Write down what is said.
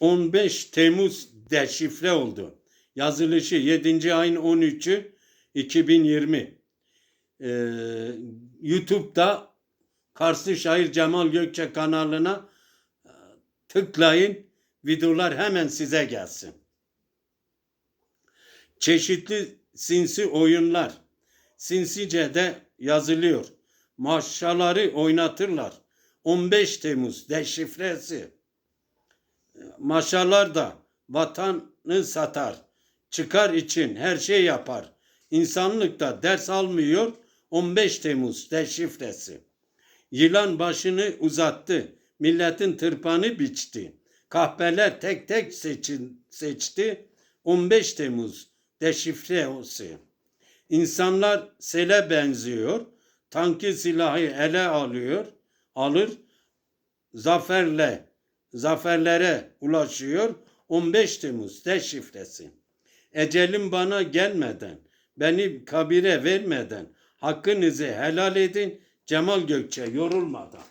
15 Temmuz deşifre oldu. Yazılışı 7. ayın 13'ü 2020. Ee, YouTube'da Karslı Şair Cemal Gökçe kanalına e, tıklayın. Videolar hemen size gelsin. Çeşitli sinsi oyunlar. Sinsice de yazılıyor. Maşaları oynatırlar. 15 Temmuz deşifresi. Maşalar da vatanı satar. Çıkar için her şey yapar. İnsanlıkta ders almıyor. 15 Temmuz deşifresi. Yılan başını uzattı. Milletin tırpanı biçti. Kahpeler tek tek seçin, seçti. 15 Temmuz deşifresi. İnsanlar sele benziyor. Tankı silahı ele alıyor, alır. Zaferle, zaferlere ulaşıyor. 15 Temmuz deşifresi. Ecelim bana gelmeden, beni kabire vermeden hakkınızı helal edin. Cemal Gökçe yorulmadan.